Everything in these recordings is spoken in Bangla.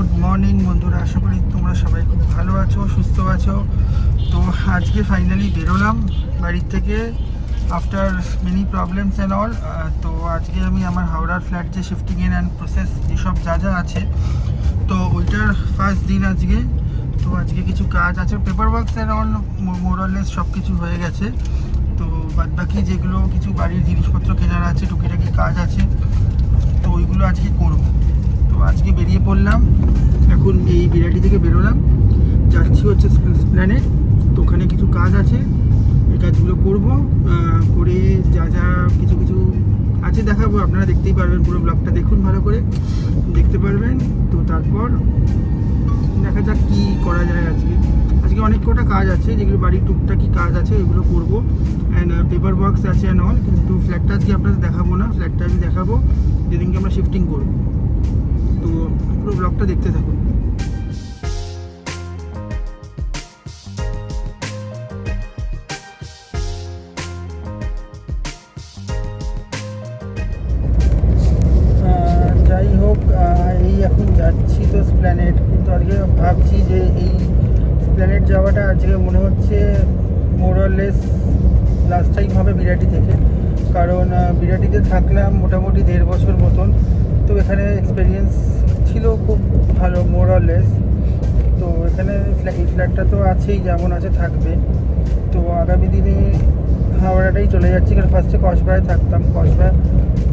গুড মর্নিং বন্ধুরা। আশা করি তোমরা সবাই খুব ভালো আছো, সুস্থ আছো। তো আজকে ফাইনালি বেরোলাম বাড়ির থেকে after many problems and all তো আজকে আমি আমার হাওড়ার ফ্ল্যাট যে শিফটিং ইন অ্যান্ড প্রসেস যেসব যা যা আছে, তো ওইটার ফার্স্ট দিন আজকে। তো আজকে কিছু কাজ আছে পেপার ওয়ার্কস অ্যান্ড অল মোরালেস সব কিছু হয়ে গেছে। তো বাদ বাকি যেগুলো কিছু বাড়ির জিনিসপত্র কেনার আছে, টুকিটাকি কাজ আছে, তো ওইগুলো আজকে করব। আজকে বেরিয়ে পড়লাম। এখন এই বিরাটি থেকে বেরোলাম। যাচ্ছি হচ্ছে প্ল্যানেট তো ওখানে কিছু কাজ আছে। এই কাজগুলো করব। করে যা যা কিছু কিছু আছে দেখাবো। আপনারা দেখতেই পারবেন পুরো ব্লগটা। দেখুন ভালো করে। দেখতে পারবেন। তো তারপর দেখা যাক কি করা যায় আজকে। আজকে অনেক কটা কাজ আছে। যেগুলো বাড়ির টুকটাকি কাজ আছে এগুলো করব। অ্যান্ড পেপার বক্স আছে অ্যান্ড অল কিন্তু ফ্ল্যাটটা আজকে আপনাদের দেখাবো না। ফ্ল্যাটটা আমি দেখাবো। যেদিনকে আমরা শিফটিং করব। তো পুরো ব্লগটা দেখতে থাকুন। যাই হোক এই এখন যাচ্ছি তো কিন্তু আজকে ভাবছি যে এই স্প্ল্যানেট যাওয়াটা আজকে মনে হচ্ছে লাস্ট টাইম হবে বিরাটি কারণ বিরাটিতে থাকলাম মোটামুটি দেড় বছর মতন। তো এখানে এক্সপিরিয়েন্স ছিল খুব ভালো মোরালেস তো এখানে এই ফ্ল্যাটটা তো আছেই, যেমন আছে, থাকবে। তো আগামী দিনে হাওড়াটাই চলে যাচ্ছি, কারণ ফার্স্টে কসবায় থাকতাম। কসবা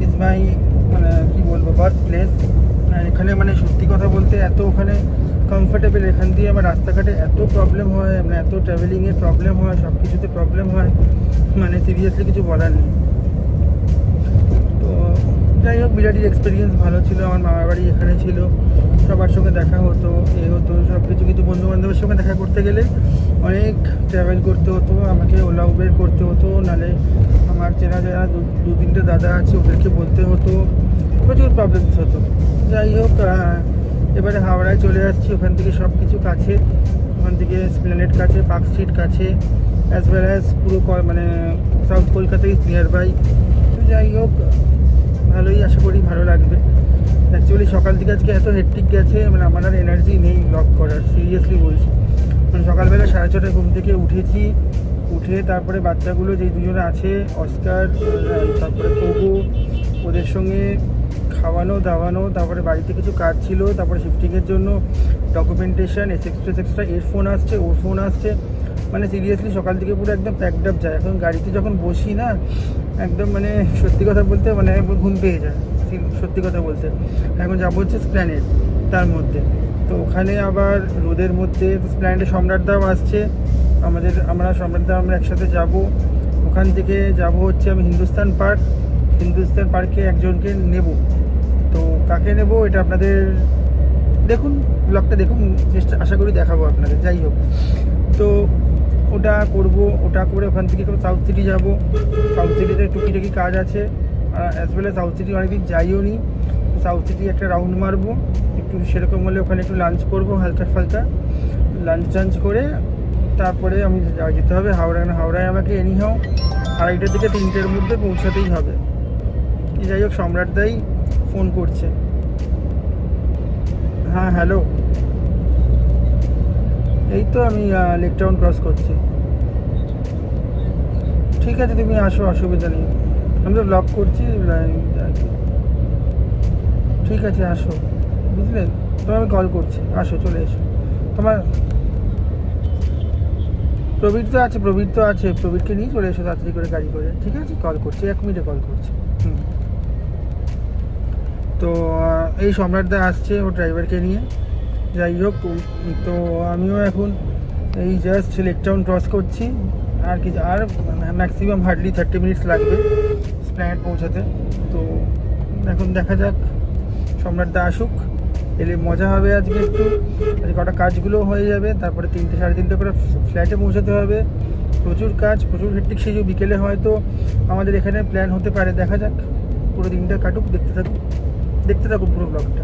ইজ মাই মানে কী বলব বার্থ প্লেস এখানে মানে সত্যি কথা বলতে এত ওখানে কমফোর্টেবল এখান দিয়ে আমার রাস্তাঘাটে এত প্রবলেম হয় মানে এত ট্রাভেলিংয়ের প্রবলেম হয় সব কিছুতে প্রবলেম হয়। মানে সিরিয়াসলি কিছু বলার নেই। যাই হোক বিরাটির এক্সপিরিয়েন্স ভালো ছিল, আমার মামার বাড়ি এখানে ছিল, সবার সঙ্গে দেখা হতো, এ হতো সব কিছু কিন্তু বন্ধু বান্ধবের সঙ্গে দেখা করতে গেলে অনেক ট্রাভেল করতে হতো, আমাকে ওলা, উবের করতে হতো, নালে আমার চেনা যারা দু- তিনটে দাদা আছে, ওদেরকে বলতে হতো, প্রচুর প্রবলেমস হতো। যাই হোক এবারে হাওড়ায় চলে আসছি, ওখান থেকে সব কিছু কাছে ওখান থেকে স্প্লেনেট কাছে পার্ক স্ট্রিট কাছে অ্যাজ ওয়েল অ্যাজ পুরো মানে south Kolkata is near by তো যাই হোক ভালোই আশা করি ভালো লাগবে। অ্যাকচুয়ালি সকাল থেকে আজকে এত হেট্টিক গেছে মানে আমার আর এনার্জি নেই লক করার সিরিয়াসলি বলছি। মানে সকালবেলা সাড়ে ছটায় ঘুম থেকে উঠেছি, উঠে তারপরে বাচ্চাগুলো যেই দুজনে আছে, অস্কার তারপরে পগু ওদের সঙ্গে খাওয়ানো, দাওয়ানো, তারপরে বাড়িতে কিছু কাজ ছিল, তারপরে শিফটিংয়ের জন্য ডকুমেন্টেশন এক্সট্রা এক্সট্রা এর ফোন আসছে, ওর ফোন আসছে। মানে সিরিয়াসলি সকাল থেকে পুরো একদম প্যাকড আপ যায়। এখন গাড়িতে যখন বসি না, একদম মানে সত্যি কথা বলতে মানে ঘুম পেয়ে যায়। সত্যি কথা বলতে। এখন যাব হচ্ছে স্প্ল্যানেট তার মধ্যে। তো ওখানে আবার রোদের মধ্যে স্প্ল্যানেটে সম্রাটদাও আসছে। আমাদের, আমরা সম্রাটদা আমরা একসাথে যাব। ওখান থেকে যাব হচ্ছে আমি হিন্দুস্তান পার্ক। হিন্দুস্তান পার্কে একজনকে নেব। তো কাকে নেব এটা আপনাদের দেখুন ব্লগটা দেখুন, চেষ্টা আশা করি দেখাবো আপনাদের, যাই হোক। তো ওটা করব, ওটা করে ওখান থেকে একটু সাউথ সিটি যাব। সাউথ সিটিতে টুকিটাকি কাজ আছে। অ্যাজ ওয়েল সাউথ সিটি অনেকদিন যাইও নি। সাউথ সিটি একটা রাউন্ড মারবো। একটু সেরকম হলে ওখানে একটু লাঞ্চ করব, হালকা ফালকা। লাঞ্চ টাঞ্চ করে তারপরে আমি যেতে হবে হাওড়া। হাওড়ায় আমাকে এনিহাও আড়াইটার দিকে তিনটের মধ্যে পৌঁছাতেই হবে। যাই হোক, সম্রাটদাই ফোন করছে। হ্যাঁ হ্যালো এই তো আমি লেক টাউন ক্রস করছি। ঠিক আছে, তুমি আসো, অসুবিধা নেই। আমি তো ব্লক করছি। ঠিক আছে, আসো। বুঝলে? তোমার আমি কল করছি। আসো, চলে এসো। তোমার প্রবীর তো আছে, প্রবীর তো আছে। প্রবীরকে নিয়ে চলে এসো তাড়াতাড়ি করে গাড়ি করে। ঠিক আছে? কল করছি, এক মিনিটে কল করছি। হুম। তো এই সম্রাটদা আসছে ও ড্রাইভারকে নিয়ে। যাই হোক তো আমিও এখন এই জাস্ট লেক টাউন ক্রস করছি। আর কি, আর ম্যাক্সিমাম হার্ডলি থার্টি মিনিটস লাগবে স্প্ল্যানেট পৌঁছাতে। তো এখন দেখা যাক সম্রাটদা আসুক। এলে মজা হবে আজকে একটু। কটা কাজগুলো হয়ে যাবে, তারপরে তিনটে, সাড়ে তিনটে করে ফ্ল্যাটে পৌঁছাতে হবে। প্রচুর কাজ, প্রচুর হেট্টিক সেই বিকেলে হয়তো আমাদের এখানে প্ল্যান হতে পারে। দেখা যাক, পুরো দিনটা কাটুক, দেখতে থাকুক। দেখতে থাকুক পুরো ব্লগটা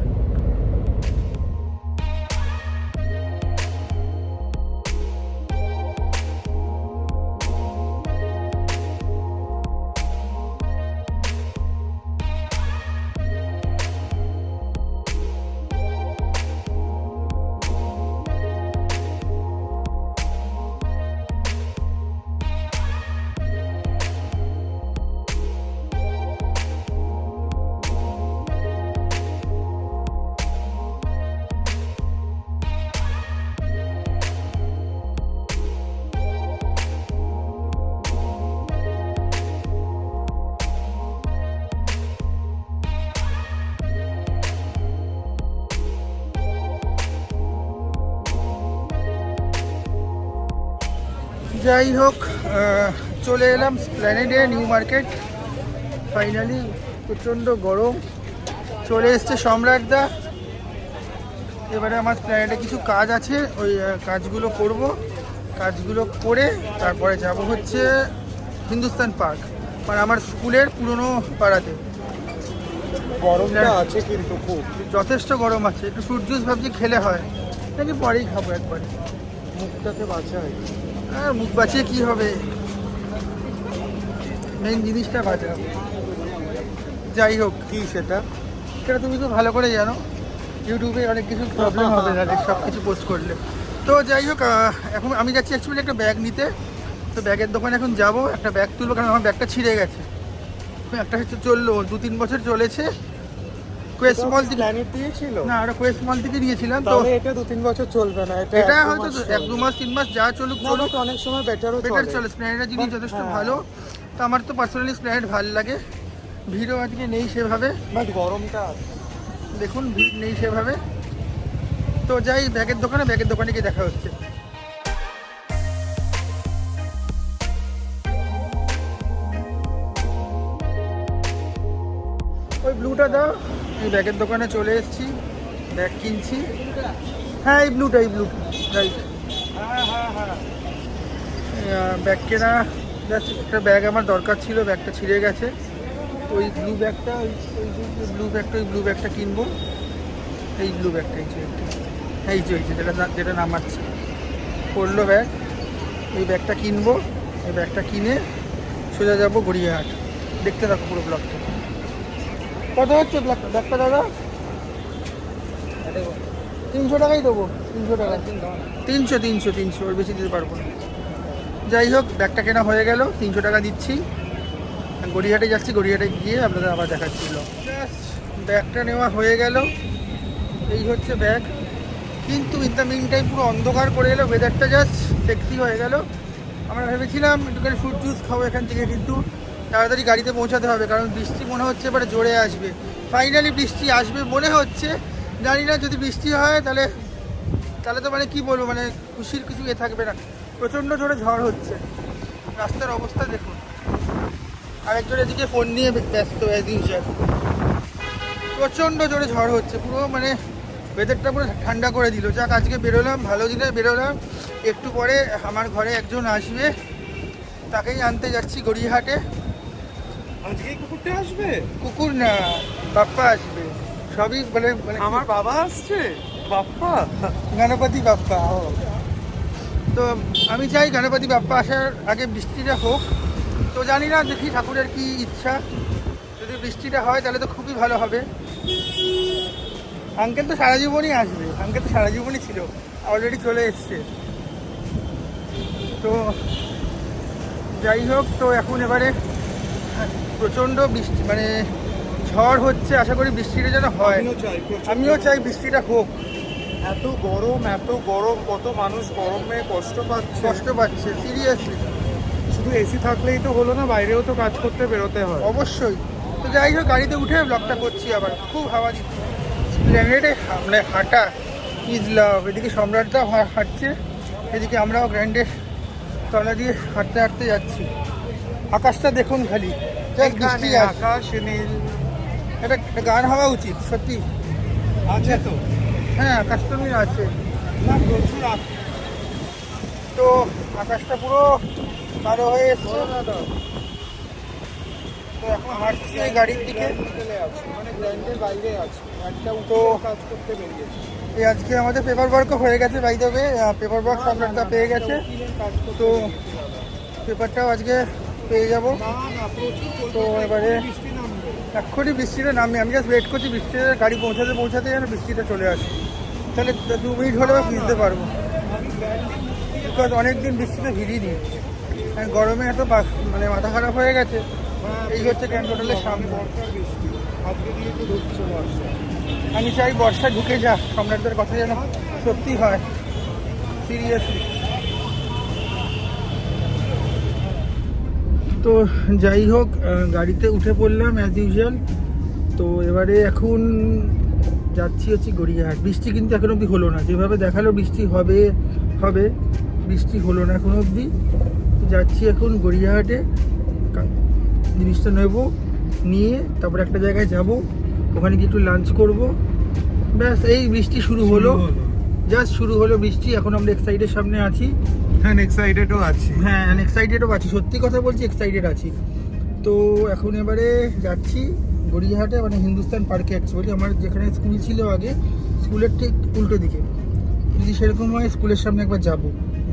যাই হোক চলে এলাম স্প্ল্যানেডে নিউ মার্কেট ফাইনালি প্রচণ্ড গরম। চলে এসছে সম্রাটদা এবারে আমার স্প্ল্যানেডে কিছু কাজ আছে ওই কাজগুলো করব। কাজগুলো করে তারপরে যাব হচ্ছে হিন্দুস্তান পার্ক মানে আমার স্কুলের পুরনো পাড়াতে। গরমটা আছে কিন্তু খুব। যথেষ্ট গরম আছে। একটু ফ্রুট জুস ভাবছি খেলে হয়। নাকি পরেই খাব একবারে। মুখটাকে বাঁচায়। আর মুখ বাঁচিয়ে কি হবে? মেন জিনিসটা বাঁচাও। যাই হোক কি সেটা? সেটা তুমি তো ভালো করে জানো। ইউটিউবে অনেক কিছু প্রবলেম হবে তাদের সব কিছু পোস্ট করলে। তো যাই হোক এখন আমি যাচ্ছি অ্যাকচুয়ালি একটা ব্যাগ নিতে। তো ব্যাগের দোকানে এখন যাব একটা ব্যাগ তুলবো কারণ আমার ব্যাগটা ছিঁড়ে গেছে। একটা হচ্ছে চলল দু তিন বছর চলেছে। কোয়েস্ট মল থেকে দিয়েছিল? না ওটা কোয়েস্ট মল থেকে নিয়েছিলাম তো এটা দু তিন বছর চলবে না এটা এটা হয়তো এক দু মাস তিন মাস যা চলুক চলুক। অনেক সময় বেটারও বেটার চলে। চলে জিনিস যথেষ্ট হ্যাঁ। ভালো। তো আমার তো পার্সোনালি স্প্ল্যানেট ভালো লাগে। ভিড়ও আজকে নেই সেভাবে। বাট গরমটা দেখুন ভিড় নেই সেভাবে। তো যাই ব্যাগের দোকানে ব্যাগের দোকানে গিয়ে দেখা হচ্ছে। ওই ব্লুটা দাও। এই ব্যাগের দোকানে চলে এসেছি, ব্যাগ কিনছি। হ্যাঁ এই ব্লুটা এই ব্লুটা রাইট ব্যাগ কেনা জাস্ট একটা ব্যাগ আমার দরকার ছিল, ব্যাগটা ছিঁড়ে গেছে। ওই ব্লু ব্যাগটা, ওই ব্লু ব্যাগটা, ওই ব্লু ব্যাগটা কিনবো। এই ব্লু ব্যাগটা, এই যে একটা। এই যে এই যে, যেটা যেটা নামাচ্ছে। পড়ল ব্যাগ। এই ব্যাগটা কিনবো, এই ব্যাগটা কিনে সোজা যাব গড়িয়াহাট। দেখতে থাকো পুরো ব্লগটা কত হচ্ছে ব্যাগটা দাদা? তিনশো টাকাই দেবো, তিনশো টাকা। তিনশো তিনশো তিনশো, ওর বেশি দিতে পারব না। যাই হোক, ব্যাগটা কেনা হয়ে গেল, তিনশো টাকা দিচ্ছি। গড়িয়াহাটে যাচ্ছি, গড়িয়াহাটে গিয়ে আপনাদের আবার দেখাচ্ছিল ব্যাগটা নেওয়া হয়ে গেল। এই হচ্ছে ব্যাগ। কিন্তু ইন দ্য পুরো অন্ধকার করে এলো ওয়েদারটা জাস্ট সেক্সি হয়ে গেল। আমরা ভেবেছিলাম একটুখানি ফ্রুট জুস খাব এখান থেকে, কিন্তু তাড়াতাড়ি গাড়িতে পৌঁছাতে হবে, কারণ বৃষ্টি মনে হচ্ছে এবারে জোরে আসবে। ফাইনালি বৃষ্টি আসবে মনে হচ্ছে। জানি না, যদি বৃষ্টি হয় তাহলে তাহলে তো মানে কি বলব মানে খুশির কিছু এ থাকবে না। প্রচণ্ড জোরে ঝড় হচ্ছে। রাস্তার অবস্থা দেখুন। আরেকজন এদিকে ফোন নিয়ে ব্যস্ত ইউজুয়াল প্রচণ্ড জোরে ঝড় হচ্ছে। পুরো মানে ওয়েদারটা পুরো ঠান্ডা করে দিল। যাক, আজকে বেরোলাম, ভালো দিনে বেরোলাম। একটু পরে আমার ঘরে একজন আসবে। তাকেই আনতে যাচ্ছি গড়িয়াহাটে। আজকে কুকুরটা আসবে? কুকুর না বাপ্পা আসবে। সবই মানে মানে আমার বাবা আসছে? বাপ্পা? গণপতি বাপ্পা তো আমি চাই গণপতি বাপ্পা আসার আগে বৃষ্টিটা হোক। তো জানি না দেখি ঠাকুরের কি ইচ্ছা। যদি বৃষ্টিটা হয় তাহলে তো খুবই ভালো হবে। আঙ্কেল তো সারা জীবনই আসবে। আঙ্কেল তো সারা জীবনই ছিল। অলরেডি চলে এসছে। তো যাই হোক তো এখন এবারে প্রচণ্ড বৃষ্টি মানে ঝড় হচ্ছে আশা করি বৃষ্টিটা যেন হয়। আমিও চাই আমিও চাই বৃষ্টিটা হোক। এত গরম এত গরম কত মানুষ গরমে কষ্ট পাচ্ছে। কষ্ট পাচ্ছে সিরিয়াসলি শুধু এসি থাকলেই তো হলো না বাইরেও তো কাজ করতে বেরোতে হয়। অবশ্যই। তো যাই হোক গাড়িতে উঠে ব্লগটা করছি আবার। খুব হাওয়া দিচ্ছে। প্ল্যানেটে মানে হাঁটা ইজ লাভ এদিকে সম্রাটটাও হাঁটছে এদিকে আমরাও গ্র্যান্ডের তলা দিয়ে হাঁটতে হাঁটতে যাচ্ছি। আকাশটা দেখুন খালি। বৃষ্টি আকাশ নীল। এটা গান হওয়া উচিত সত্যি। আছে তো। হ্যাঁ আকাশ তো নীল আছে। না প্রচুর তো আকাশটা পুরো কালো হয়ে এসছে। তো এখন হাঁটছি এই গাড়ির দিকে। মানে গ্র্যান্ডের বাইরে আছে। কাজ করতে বেরিয়েছে। এই আজকে আমাদের পেপার ওয়ার্কও হয়ে গেছে বাই দেবে পেপার ওয়ার্ক সম্রাটটা পেয়ে গেছে। তো পেপারটাও আজকে পেয়ে যাব। তো এবারে- এক্ষুনি বৃষ্টিটা নামে, আমি জাস্ট ওয়েট করছি বৃষ্টিটা গাড়ি পৌঁছাতে পৌঁছাতে যেন বৃষ্টিটা চলে আসে। তাহলে দু মিনিট হলেও ভিজতে পারব। বিকজ অনেক দিন বৃষ্টিতে আর গরমে এত মানে মাথা খারাপ হয়ে গেছে। এই হচ্ছে গ্র্যান্ড হোটেলের সামনে আমি চাই বর্ষা ঢুকে যা সম্রাটদের কথা যেন সত্যি হয়। সিরিয়াসলি তো যাই হোক গাড়িতে উঠে পড়লাম অ্যাজ ইউজুয়াল তো এবারে এখন যাচ্ছি হচ্ছে গড়িয়াহাট। বৃষ্টি কিন্তু এখন অবধি হলো না। যেভাবে দেখাল বৃষ্টি হবে হবে বৃষ্টি হলো না এখন অবধি। যাচ্ছি এখন গড়িয়াহাটে। জিনিসটা নেব নিয়ে তারপর একটা জায়গায় যাব। ওখানে গিয়ে একটু লাঞ্চ করব। ব্যাস এই বৃষ্টি শুরু হলো। জাস্ট শুরু হলো বৃষ্টি। এখন আমরা এক্সাইটের সামনে আছি। হ্যাঁ এক্সাইটেডও আছি। হ্যাঁ এক্সাইটেডও আছি। সত্যি কথা বলছি এক্সাইটেড আছি। তো এখন এবারে যাচ্ছি গড়িয়াহাটে মানে হিন্দুস্তান পার্কে অ্যাকচুয়ালি আমার যেখানে স্কুল ছিল আগে স্কুলের ঠিক উল্টো দিকে। যদি সেরকম হয় স্কুলের সামনে একবার যাব।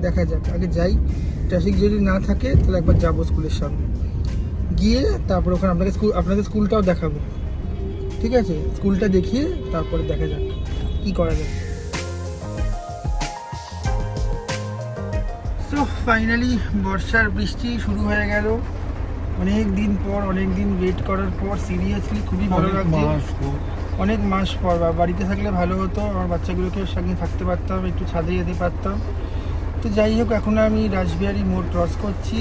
দেখা যাক, আগে যাই। ট্রাফিক যদি না থাকে, তাহলে একবার যাব স্কুলের সামনে। গিয়ে তারপর ওখানে আপনাকে স্কুল আপনাদের স্কুলটাও দেখাবো। ঠিক আছে? স্কুলটা দেখিয়ে তারপরে দেখা যাক, কী করা যায়। ফাইনালি বর্ষার বৃষ্টি শুরু হয়ে গেল। অনেক দিন পর অনেক দিন ওয়েট করার পর সিরিয়াসলি খুবই ভালো লাগছে। অনেক মাস পর বা বাড়িতে থাকলে ভালো হতো আমার বাচ্চাগুলোকে সঙ্গে থাকতে পারতাম একটু ছাদে যেতে পারতাম। তো যাই হোক এখন আমি রাসবিহারি মোড় ক্রস করছি।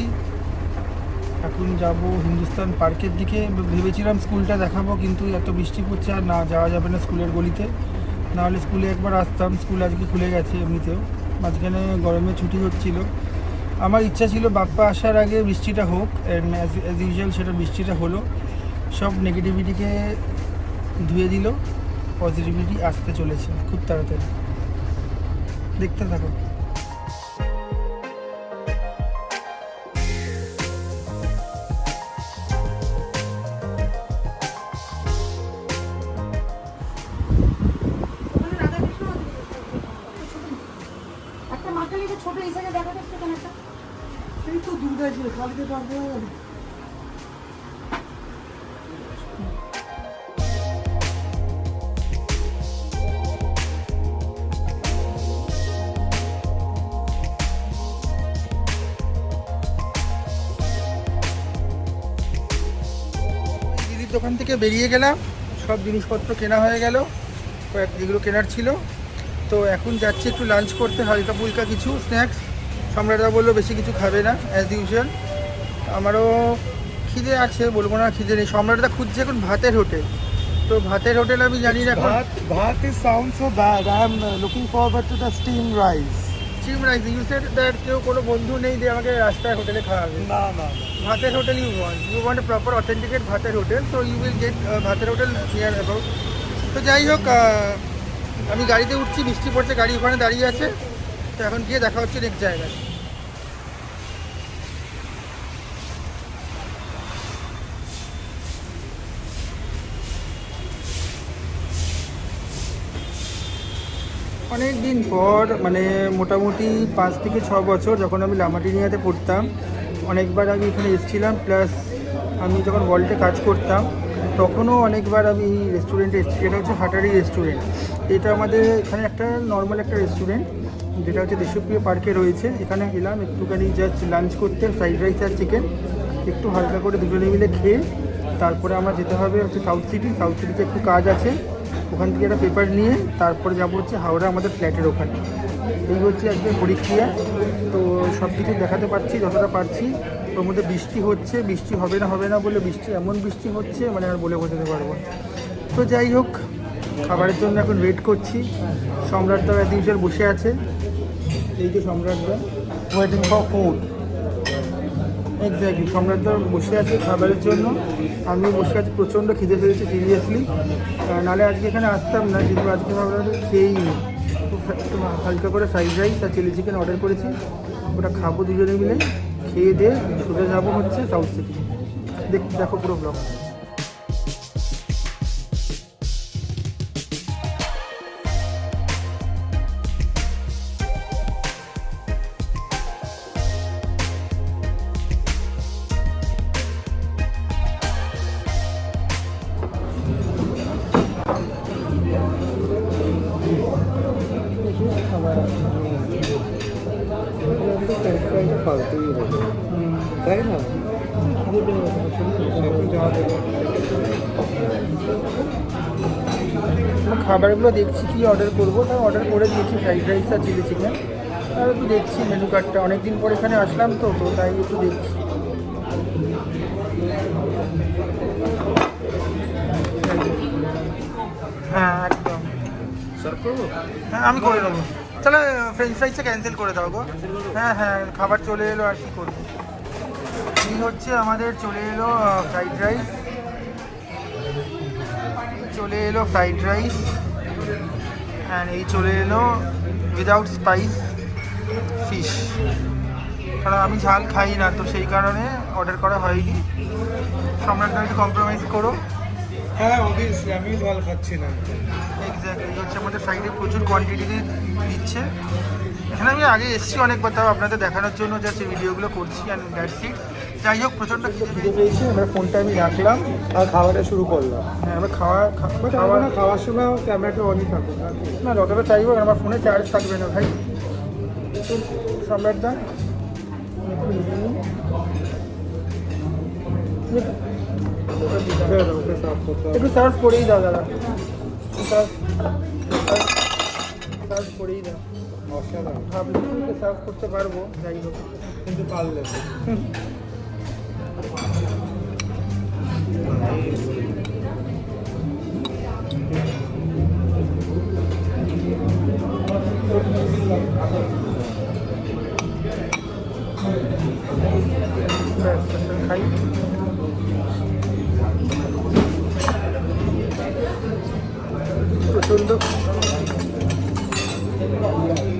এখন যাব হিন্দুস্তান পার্কের দিকে। ভেবেছিলাম স্কুলটা দেখাবো কিন্তু এত বৃষ্টি পড়ছে আর না যাওয়া যাবে না স্কুলের গলিতে। নাহলে স্কুলে একবার আসতাম স্কুল আজকে খুলে গেছে এমনিতেও। মাঝখানে গরমে ছুটি হচ্ছিল। আমার ইচ্ছা ছিল বাপ্পা আসার আগে বৃষ্টিটা হোক অ্যাজ ইউজুয়াল সেটা বৃষ্টিটা হলো। সব নেগেটিভিটিকে ধুয়ে দিল পজিটিভিটি আসতে চলেছে, খুব তাড়াতাড়ি। দেখতে থাকো। দোকান থেকে বেরিয়ে গেলাম। সব জিনিসপত্র কেনা হয়ে গেল। কয়েক যেগুলো কেনার ছিল। তো এখন যাচ্ছি একটু লাঞ্চ করতে হালকা ফুলকা কিছু স্ন্যাক্স সম্রাটদা বলল বেশি কিছু খাবে না অ্যাজ ইউজুয়াল আমারও খিদে আছে বলব না খিদে নেই। সম্রাটদা খুঁজছে এখন ভাতের হোটেল। তো ভাতের হোটেল আমি জানি না এখন is sounds so bad. I am uh, looking forward to the steamed rice. Steam rice you said that কেউ কোনো বন্ধু নেই যে আমাকে রাস্তায় হোটেলে খাওয়াবে। no, no. ভাতের hotel you want you want proper authenticate ভাতের hotel so you will get ভাতের হোটেল নিয়ার অ্যাবাউট তো যাই হোক আমি গাড়িতে উঠছি বৃষ্টি পড়ছে গাড়ি ওখানে দাঁড়িয়ে আছে। তো এখন গিয়ে দেখা হচ্ছে নেক্সট জায়গায়। অনেক দিন পর মানে মোটামুটি পাঁচ থেকে ছ বছর যখন আমি লামাটিনিয়াতে পড়তাম, অনেকবার আমি এখানে এসেছিলাম, প্লাস আমি যখন ওয়ার্ল্ডে কাজ করতাম, তখনও অনেকবার আমি রেস্টুরেন্টে এসেছি। যেটা হচ্ছে হাটারি রেস্টুরেন্ট এটা আমাদের এখানে একটা নর্মাল একটা রেস্টুরেন্ট যেটা হচ্ছে দেশপ্রিয় পার্কে রয়েছে। এখানে এলাম, একটুখানি জাস্ট লাঞ্চ করতে ফ্রাইড রাইস আর চিকেন একটু হালকা করে দুজনে মিলে খেয়ে, তারপরে আমার যেতে হবে হচ্ছে সাউথ সিটি সাউথ সিটিতে একটু কাজ আছে। ওখান থেকে একটা পেপার নিয়ে, তারপরে যাব হচ্ছে হাওড়া আমাদের ফ্ল্যাটের ওখানে। এই হচ্ছে আজকে পরীক্ষা। তো সব কিছু দেখাতে পারছি, যতটা পারছি। ওর মধ্যে বৃষ্টি হচ্ছে, বৃষ্টি হবে না হবে না বলে বৃষ্টি, এমন বৃষ্টি হচ্ছে মানে আর বলে বোঝাতে পারব। তো যাই হোক, খাবারের জন্য এখন ওয়েট করছি। সম্রাটদা এত ইউজুয়াল বসে আছে। এই যে সম্রাটদা Waiting for food. এক্স্যাক্টলি সম্রাটদা বসে আছে খাবারের জন্য। আমি বসে আছি, প্রচণ্ড খিদে পেয়েছে সিরিয়াসলি নাহলে আজকে এখানে আসতাম না কিন্তু আজকে ভাবলাম খেয়েই নি। হালকা করে ফ্রাইড রাইস আর চিলি চিকেন অর্ডার করেছি। ওটা খাব দুজনে মিলে, খেয়ে দিয়ে সোজা যাব হচ্ছে সাউথ সিটি দেখ, দেখো পুরো ব্লগ খাবারগুলো দেখছি কি অর্ডার করব? তাই অর্ডার করে দিয়েছি ফ্রাইড রাইস আর চিলি চিকেন আর একটু দেখছি মেনু কার্ডটা অনেকদিন পর এখানে আসলাম তো তো তাই একটু দেখছি। হ্যাঁ একদম। হ্যাঁ আমি করে নেব তাহলে ফ্রেঞ্চ ফ্রাইসটা ক্যান্সেল করে দাও গো। হ্যাঁ হ্যাঁ খাবার চলে এলো আর কি করব। এই হচ্ছে আমাদের চলে এলো ফ্রাইড রাইস চলে এলো ফ্রাইড রাইস অ্যান্ড এই চলে এলো উইদাউট স্পাইস ফিশ কারণ আমি ঝাল খাই না তো সেই কারণে অর্ডার করা হয়নি। সম্রাট একটু কম্প্রোমাইজ করো। হ্যাঁ অবভিয়াসলি আমি জল খাচ্ছি না। এক্স্যাক্টলি হচ্ছে আমাদের সাইডে প্রচুর কোয়ান্টিটিতে দিচ্ছে। এখানে আমি আগে এসেছি অনেকবার তাও আপনাদের দেখানোর জন্য জাস্ট ভিডিওগুলো করছি অ্যান্ড দ্যাটস ইট যাই হোক প্রচণ্ড খিদে পেয়েছি। এবার ফোনটা আমি রাখলাম আর খাওয়াটা শুরু করলাম। হ্যাঁ আমরা খাওয়া বাট খাওয়া আমার খাওয়ার সময় ক্যামেরাটা অনই কি। না যতটা চাইব আমার ফোনে চার্জ থাকবে না ভাই। সম্রাটদা। একটু সার্ভ করেই দাও দাদা। সার্ভ সার্ভ করেই দাও। ওকে সার্ভ করতে পারব যাই হোক। কিন্তু পারলে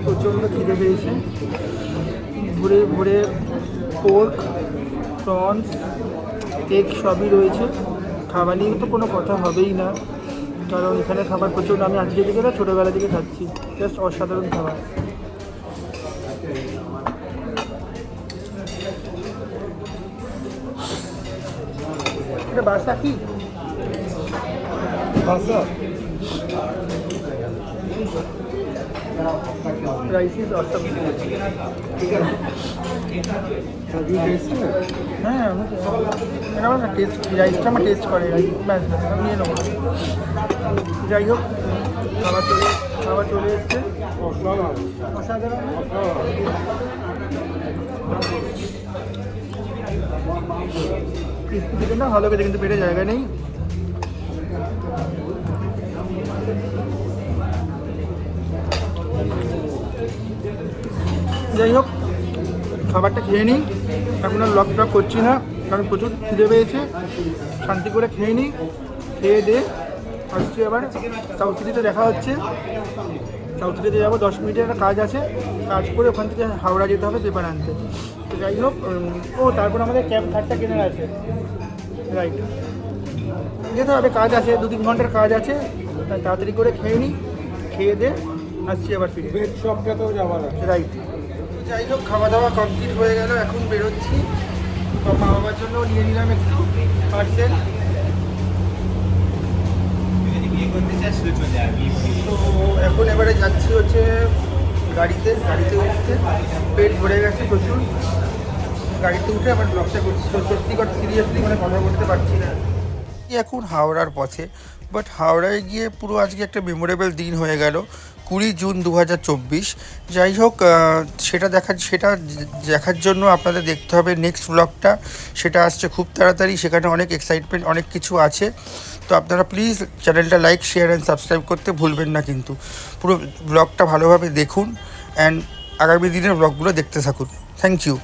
প্রচণ্ড খিদে পেয়েছে। ভোরে ভোরে পোর্ক প্রনস কেক সবই রয়েছে। খাবার নিয়ে তো কোনো কথা হবেই না, কারণ এখানে খাবার প্রচণ্ড আমি আজকে থেকে না ছোটোবেলা থেকে খাচ্ছি জাস্ট অসাধারণ খাবার। এটা বাসা কি? বাসা? Rice is awesome Have you tasted it? হ্যাঁ আমি তো- এটা আমার টেস্ট রাইসটা আমার টেস্ট করে ব্যাস ব্যাস আমি নিয়ে নেব যাই হোক খাবার চলে খাবার চলে এসছে অসাধারণ অসাধারণ অসাধারণ ক্রিস্পি চিকেনটা ভালো খেতে কিন্তু পেটে জায়গা নেই যাই হোক খাবারটা খেয়ে নিই। এখন আর লক টক করছি না কারণ প্রচুর খিদে পেয়েছে। শান্তি করে খেয়ে নিই খেয়ে দিয়ে আসছি আবার সাউথ সিটিতে দেখা হচ্ছে। সাউথ সিটিতে যাব দশ মিনিটের একটা কাজ আছে। কাজ করে ওখান থেকে হাওড়া যেতে হবে পেপার আনতে। তো যাই হোক ও তারপর আমাদের ক্যাব খাটটা কেনার আছে। রাইট যেতে হবে কাজ আছে দু তিন ঘণ্টার কাজ আছে। তাড়াতাড়ি করে খেয়ে নিই খেয়ে দিয়ে আসছি আবার ফিরে। ভেজ শপটাতেও যাওয়ার আছে। রাইট যাই হোক খাওয়া দাওয়া কমপ্লিট হয়ে গেল এখন বেরোচ্ছি। তো মা বাবার জন্য নিয়ে নিলাম একটু পার্সেল তো এখন এবারে যাচ্ছি হচ্ছে গাড়িতে গাড়িতে উঠতে। পেট ভরে গেছে প্রচুর। গাড়িতে উঠে আবার ব্লগটা করছি। তো সত্যি কথা সিরিয়াসলি মানে কথা বলতে পারছি না। এখন হাওড়ার পথে। বাট হাওড়ায় গিয়ে পুরো আজকে একটা মেমোরেবল দিন হয়ে গেল। কুড়ি জুন দু হাজার চব্বিশ। যাই হোক সেটা দেখার সেটা দেখার জন্য আপনাদের দেখতে হবে নেক্সট ব্লগটা সেটা আসছে খুব তাড়াতাড়ি, সেখানে অনেক এক্সাইটমেন্ট অনেক কিছু আছে। তো আপনারা প্লিজ চ্যানেলটা লাইক শেয়ার অ্যান্ড সাবস্ক্রাইব করতে ভুলবেন না কিন্তু। পুরো ব্লগটা ভালোভাবে দেখুন অ্যান্ড আগামী দিনের ব্লগগুলো দেখতে থাকুন। Thank you